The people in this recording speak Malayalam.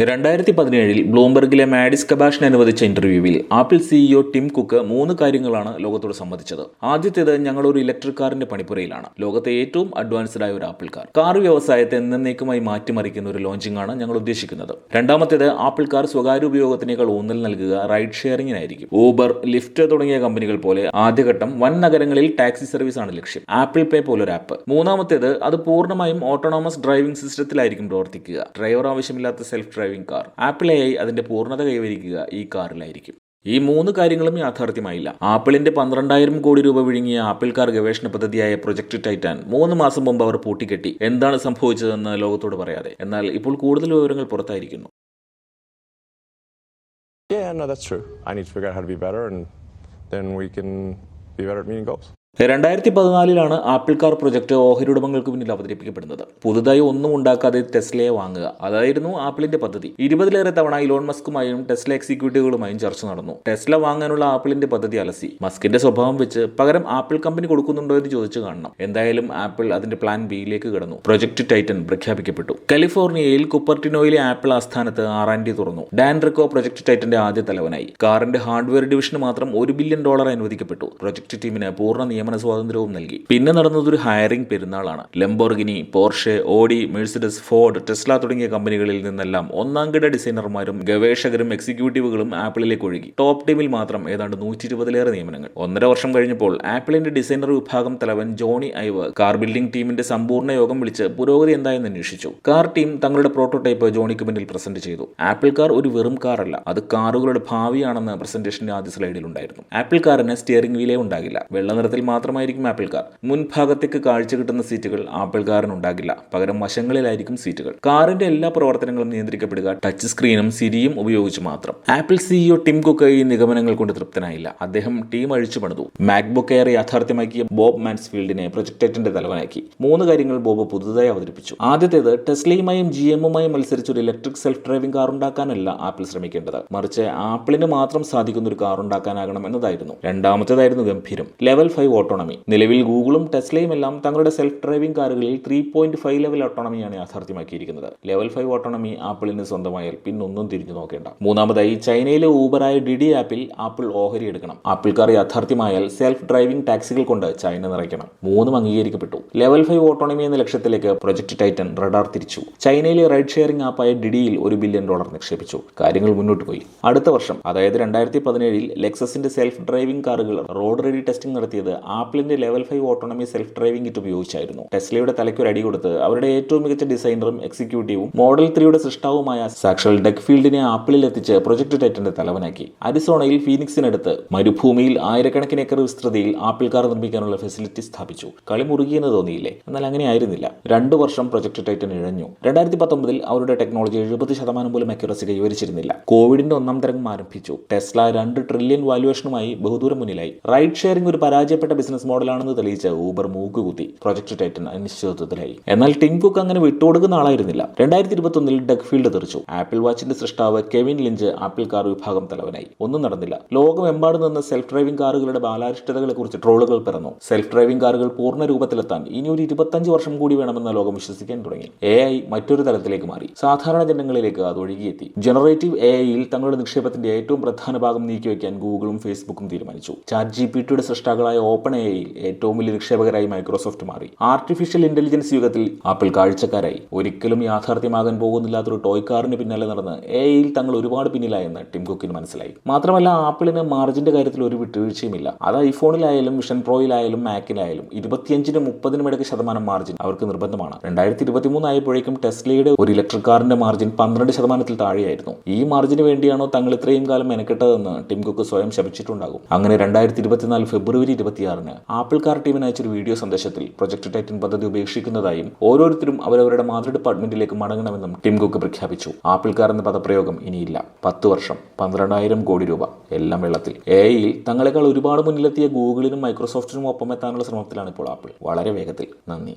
രണ്ടായിരത്തി പതിനേഴിൽ ബ്ലൂംബർഗിലെ മാഡിസ് കബാഷിന് അനുവദിച്ച ഇന്റർവ്യൂവിൽ ആപ്പിൾ സിഇഒ ടിം കുക്ക് മൂന്ന് കാര്യങ്ങളാണ് ലോകത്തോട് സംബന്ധിച്ചത് ആദ്യത്തേത് ഞങ്ങൾ ഒരു ഇലക്ട്രിക് കാറിന്റെ പണിപ്പുരയിലാണ്. ലോകത്തെ ഏറ്റവും അഡ്വാൻസ്ഡ് ആയ ഒരു ആപ്പിൾ കാർ. കാർ വ്യവസായത്തെ എന്നേക്കുമായി മാറ്റിമറിക്കുന്ന ഒരു ലോഞ്ചിംഗ് ആണ് ഞങ്ങൾ ഉദ്ദേശിക്കുന്നത്. രണ്ടാമത്തേത് ആപ്പിൾ കാർ സ്വകാര്യ ഉപയോഗത്തിനേക്കാൾ ഊന്നൽ നൽകുക റൈഡ് ഷെയറിംഗിനായിരിക്കും ഊബർ ലിഫ്റ്റ് തുടങ്ങിയ കമ്പനികൾ പോലെ ആദ്യഘട്ടം വൻ നഗരങ്ങളിൽ ടാക്സി സർവീസ് ആണ് ലക്ഷ്യം. ആപ്പിൾ പേ പോലൊരു ആപ്പ് മൂന്നാമത്തേത് അത് പൂർണമായും ഓട്ടോണോമസ് ഡ്രൈവിംഗ് സിസ്റ്റത്തിലായിരിക്കും പ്രവർത്തിക്കുക. ഡ്രൈവർ ആവശ്യമില്ലാത്ത സെൽഫ് ഡ്രൈവിംഗ് കാർ ആപ്പിൾ എ അതിന്റെ പൂർണത കൈവരിക്കുക ഈ കാറിലായിരിക്കും. ഈ മൂന്ന് കാര്യങ്ങളും യാഥാർത്ഥ്യമായില്ല. ആപ്പിളിന്റെ പന്ത്രണ്ടായിരം കോടി രൂപ വിഴുങ്ങിയ ആപ്പിൾ കാർ ഗവേഷണ പദ്ധതിയായ പ്രൊജക്ട് ടൈറ്റാൻ മൂന്ന് മാസം മുമ്പ് അവർ പൂട്ടിക്കെട്ടി. എന്താണ് സംഭവിച്ചതെന്ന് ലോകത്തോട് പറയാതെ. എന്നാൽ ഇപ്പോൾ കൂടുതൽ വിവരങ്ങൾ പുറത്തായിരിക്കുന്നു. Yeah, no, that's true. I need to figure out how to be better, and then we can be better at meeting goals. രണ്ടായിരത്തി പതിനാലിലാണ് ആപ്പിൾ കാർ പ്രൊജക്ട് ഓഹരി ഉടമകൾക്ക് മുന്നിൽ അവതരിപ്പിക്കപ്പെടുന്നത്. പുതുതായി ഒന്നും ഉണ്ടാക്കാതെ ടെസ്ലയെ വാങ്ങുക. അതായിരുന്നു ആപ്പിളിന്റെ പദ്ധതി. ഇരുപതിലേറെ തവണ ഇലോൺ മസ്കുമായും ടെസ്ല എക്സിക്യൂട്ടീവുകളുമായും ചർച്ച നടന്നു. ടെസ്ല വാങ്ങാനുള്ള ആപ്പിളിന്റെ പദ്ധതി അലസി. മസ്കിന്റെ സ്വഭാവം വെച്ച് പകരം ആപ്പിൾ കമ്പനി കൊടുക്കുന്നുണ്ടോ എന്ന് ചോദിച്ചു കാണണം. എന്തായാലും ആപ്പിൾ അതിന്റെ പ്ലാൻ ബിയിലേക്ക് കടന്നു. പ്രൊജക്ട് ടൈറ്റൻ പ്രഖ്യാപിക്കപ്പെട്ടു. കാലിഫോർണിയയിൽ കുപ്പർട്ടിനോയിലെ ആപ്പിൾ ആസ്ഥാനത്ത് ആർ ആൻഡ് ഡി തുറന്നു. ഡാൻ റിക്കോ പ്രൊജക്ട് ടൈറ്റന്റെ ആദ്യ തലവനായി. കാറിന്റെ ഹാർഡ്വെയർ ഡിവിഷന് മാത്രം ഒരു ബില്യൺ ഡോളർ അനുവദിക്കപ്പെട്ടു. പ്രൊജക്ട് ടീമിന് പൂർണ നിയമന സ്വാതന്ത്ര്യവും നൽകി. പിന്നെ നടന്നതൊരു hiring പെരുന്നാളാണ്. Lamborghini Porsche Audi Mercedes Ford Tesla തുടങ്ങിയ കമ്പനികളിൽ നിന്നെല്ലാം ഒന്നാം കിട ഡിസൈനർമാരും ഗവേഷകരും എക്സിക്യൂട്ടീവുകളും ആപ്പിളിലേക്ക് ഒഴുകി. ടോപ്പ് ടീമിൽ മാത്രം ഏതാണ്ട് നൂറ്റി ഇരുപതിലേറെ നിയമനങ്ങൾ. ഒന്നര വർഷം കഴിഞ്ഞപ്പോൾ ആപ്പിളിന്റെ ഡിസൈനർ വിഭാഗം തലവൻ ജോണി ഐവ് കാർ ബിൽഡിംഗ് ടീമിന്റെ സമ്പൂർണ യോഗം വിളിച്ച് പുരോഗതി എന്തായെന്ന് അന്വേഷിച്ചു. കാർ ടീം തങ്ങളുടെ പ്രോട്ടോടൈപ്പ് ജോണിക്ക് മുന്നിൽ പ്രസന്റ് ചെയ്തു. ആപ്പിൾ കാർ ഒരു വെറും കാറല്ല അത് കാറുകളുടെ ഭാവിയാണെന്ന് പ്രസന്റേഷന്റെ ആദ്യ സ്ലൈഡിൽ ഉണ്ടായിരുന്നു. ആപ്പിൾ കാറിന് സ്റ്റിയറിംഗ് വീലേ ഉണ്ടാകില്ല. വെള്ള നിറത്തിൽ മാത്രമായിരിക്കും ആപ്പിൾ കാർ മുൻഭാഗത്തേക്ക് കാഴ്ച കിട്ടുന്ന സീറ്റുകൾ ആപ്പിൾ കാറിന് ഉണ്ടാകില്ല പകരം വശങ്ങളിലായിരിക്കും സീറ്റുകൾ. കാറിന്റെ എല്ലാ പ്രവർത്തനങ്ങളും നിയന്ത്രിക്കപ്പെടുക. ടച്ച് സ്ക്രീനും സിരിയും ഉപയോഗിച്ച് മാത്രം. ആപ്പിൾ സിഇഒ ടിം കുക്ക് ഈ നിഗമനങ്ങൾ കൊണ്ട് തൃപ്തനായില്ല. അദ്ദേഹം ടീം അഴിച്ചു പണിതു. മാക്ബുക്ക് എയർ യാഥാർത്ഥ്യമാക്കിയ ബോബ് മാൻസ്ഫീൽഡിനെ പ്രൊജക്ടേറ്റിന്റെ തലവനാക്കി. മൂന്ന് കാര്യങ്ങൾ ബോബ് പുതുതായി അവതരിപ്പിച്ചു. ആദ്യത്തേത് ടെസ്ലയുമായും ജി എമ്മുമായും മത്സരിച്ച് ഒരു ഇലക്ട്രിക് സെൽഫ് ഡ്രൈവിംഗ് കാർ ഉണ്ടാക്കാനല്ല ആപ്പിൾ ശ്രമിക്കേണ്ടത്. മറിച്ച് ആപ്പിളിന് മാത്രം സാധിക്കുന്ന ഒരു കാർ ഉണ്ടാക്കാനാകണം എന്നതായിരുന്നു. രണ്ടാമത്തേതായിരുന്നു ഗംഭീരം. ലെവൽ ഫൈവ് ഓട്ടോണമി നിലവിൽ ഗൂഗിളും ടെസ്ലയും എല്ലാം തങ്ങളുടെ സെൽഫ് ഡ്രൈവിംഗ് കാറുകളിൽ ത്രീ പോയിന്റ് ഫൈവ് ലെവൽ ഓട്ടോണമിയാണ് യാഥാർത്ഥ്യമാക്കിയിരിക്കുന്നത്. ലെവൽ ഫൈവ് ഓട്ടോണമി ആപ്പിളിന് സ്വന്തമായാൽ പിന്നൊന്നും തിരിഞ്ഞു നോക്കേണ്ട. മൂന്നാമതായി ചൈനയിലെ ഊബറായ ഡിഡി ആപ്പിൽ ആപ്പിൾ ഓഹരി എടുക്കണം. ആപ്പിൾ കാർ യാഥാർത്ഥ്യമായാൽ സെൽഫ് ഡ്രൈവിംഗ് ടാക്സികൾ കൊണ്ട് ചൈന നിറയ്ക്കണം. മൂന്നും അംഗീകരിക്കപ്പെട്ടു. ലെവൽ ഫൈവ് ഓട്ടോണമി എന്ന ലക്ഷ്യത്തിലേക്ക് പ്രൊജക്ട് ടൈറ്റൻ റഡാർ തിരിച്ചു. ചൈനയിലെ റൈഡ് ഷെയറിംഗ് ആപ്പായ ഡിഡിയിൽ ഒരു ബില്യൺ ഡോളർ നിക്ഷേപിച്ചു. കാര്യങ്ങൾ മുന്നോട്ട് പോയി. അടുത്ത വർഷം അതായത് രണ്ടായിരത്തി പതിനേഴിൽ ലെക്സസിന്റെ സെൽഫ് ഡ്രൈവിംഗ് കാറുകൾ റോഡ് റെഡി ടെസ്റ്റിംഗ് നടത്തിയത് ആപ്പിളിന്റെ level five autonomy self driving kit ഉപയോഗിച്ചായിരുന്നു. ടെസ്ലയുടെ തലയ്ക്ക് ഒരു അടി കൊടുത്ത് അവരുടെ ഏറ്റവും മികച്ച ഡിസൈനറും എക്സിക്യൂട്ടീവും മോഡൽ ത്രീയുടെ സൃഷ്ടാവുമായ സാക്ഷൽ ഡെക് ഫീൽഡിനെ ആപ്പിളിൽ എത്തിച്ച് പ്രൊജക്ട് ടൈറ്റന്റെ തലവനാക്കി. അരിസോണയിൽ ഫീനിക്സിനടുത്ത് മരുഭൂമിയിൽ ആയിരക്കണക്കിന് ഏക്കർ വിസ്തൃതിയിൽ ആപ്പിൾ കാർ നിർമ്മിക്കാനുള്ള ഫെസിലിറ്റി സ്ഥാപിച്ചു. കളി മുറുകിയെന്ന് തോന്നിയില്ലേ? എന്നാൽ അങ്ങനെ ആയിരുന്നില്ല. രണ്ടു വർഷം പ്രൊജക്ട് ടൈറ്റൻ ഇഴഞ്ഞു. രണ്ടായിരത്തി പത്തൊമ്പതിൽ അവരുടെ ടെക്നോളജി എഴുപത് ശതമാനം പോലും അക്യുറസി കൈവരിച്ചിരുന്നില്ല. കോവിഡിന്റെ ഒന്നാം തരംഗം ആരംഭിച്ചു. ടെസ്ല രണ്ട് ട്രില്യൺ വാല്യുവേഷനുമായി ബഹുദൂരം മുന്നിലായി. റൈഡ് ഷെയറിംഗ് ഒരു പരാജയപ്പെട്ട ബിസിനസ് മോഡലാണെന്ന് തെളിയിച്ച ഊബർ മൂക്കുകുത്തി പ്രൊജക്ട് ടൈറ്റൻ അനിശ്ചിതത്വത്തിലായി. എന്നാൽ ടിം കുക്ക് അങ്ങനെ വിട്ടുകൊടുക്കുന്ന ആളായിരുന്നില്ല. രണ്ടായിരത്തി ഇരുപത്തൊന്നിൽ ഡെക് ഫീൽഡ് തെറിച്ചു. ആപ്പിൾ വാച്ചിന്റെ സൃഷ്ടാവ് കെവിൻ ലിഞ്ച് ആപ്പിൾ കാർ വിഭാഗം തലവനായി. ഒന്നും നടന്നില്ല. ലോകമെമ്പാടും നിന്ന് സെൽഫ് ഡ്രൈവിംഗ് കാറുകളുടെ ബാലാരിഷ്ടതകളെ കുറിച്ച് ട്രോളുകൾ പിറന്നു. സെൽഫ് ഡ്രൈവിംഗ് കാറുകൾ പൂർണ രൂപത്തിലെത്താൻ ഇനി ഒരു ഇരുപത്തഞ്ച് വർഷം കൂടി വേണമെന്ന ലോകം വിശ്വസിക്കാൻ തുടങ്ങി. എ ഐ മറ്റൊരു തലത്തിലേക്ക് മാറി. സാധാരണ ജനങ്ങളിലേക്ക് അത് ഒഴുകിയെത്തി. ജനറേറ്റീവ് എ ഐയിൽ തങ്ങളുടെ നിക്ഷേപത്തിന്റെ ഏറ്റവും പ്രധാന ഭാഗം നീക്കിവെക്കാൻ ഗൂഗിളും ഫേസ്ബുക്കും തീരുമാനിച്ചു. ചാറ്റ് ജി പി ടിയുടെ സൃഷ്ടാക്കളായ ഓപ്പൺ എ ഐയിൽ ഏറ്റവും വലിയ നിക്ഷേപകരായി മൈക്രോസോഫ്റ്റ് മാറി. ആർട്ടിഫിഷ്യൽ ഇന്റലിജൻസ് യുഗത്തിൽ ആപ്പിൾ കാഴ്ചക്കാരായി. ഒരിക്കലും യാഥാർത്ഥ്യമാകാൻ പോകുന്നില്ലാത്തൊരു ടോയ് കാറിന് പിന്നാലെ നടന്ന് എ ഐയിൽ തങ്ങൾ ഒരുപാട് പിന്നിലായെന്ന് ടിം കുക്കിന് മനസ്സിലായി. മാത്രമല്ല ആപ്പിളിന് മാർജിന്റെ കാര്യത്തിൽ ഒരു വിട്ടുവീഴ്ചയുമില്ല. അത് ഐഫോണിലായാലും വിഷൻ പ്രോയിലായാലും മാക്കിലായാലും ഇരുപത്തിയഞ്ചിനും മുപ്പതിനും ഇടയ്ക്ക് ശതമാനം മാർജിൻ അവർക്ക് നിർബന്ധമാണ്. രണ്ടായിരത്തി ഇരുപത്തി ആയപ്പോഴേക്കും ടെസ്ലയുടെ ഒരു ഇലക്ട്രിക് കാറിന്റെ മാർജിൻ പന്ത്രണ്ട് ശതമാനത്തിൽ താഴെയായിരുന്നു. ഈ മാർജിന് വേണ്ടിയാണോ തങ്ങൾ ഇത്രയും കാലം മെനക്കെട്ടതെന്ന് ടിം കുക്ക് സ്വയം ശപിച്ചിട്ടുണ്ടാകും. അങ്ങനെ രണ്ടായിരത്തി ഇരുപത്തിനാല് ഫെബ്രുവരി ഇരുപത്തിയാറിന് ആപ്പിൾ കാർ ടീമിന് അയച്ചൊരു വീഡിയോ സന്ദേശത്തിൽ പ്രൊജക്ട് ടൈറ്റൻ പദ്ധതി ഉപേക്ഷിക്കുന്നതായും ഓരോരുത്തരും അവരവരുടെ മാതൃ ഡിപ്പാർട്ട്മെന്റിലേക്ക് മടങ്ങണമെന്നും ടിം കുക്ക് പ്രഖ്യാപിച്ചു. ആപ്പിൾ കാർ എന്ന പദപ്രയോഗം ഇനിയില്ല. പത്ത് വർഷം പന്ത്രണ്ടായിരം കോടി രൂപ എല്ലാം വെള്ളത്തിൽ. എ ഐയിൽ തങ്ങളെക്കാൾ ഒരുപാട് മുന്നിലെത്തിയ ഗൂഗിളിനും മൈക്രോസോഫ്റ്റിനും ഒപ്പം എത്താനുള്ള ശ്രമത്തിലാണ് ഇപ്പോൾ ആപ്പിൾ. വളരെ വേഗത്തിൽ. നന്ദി.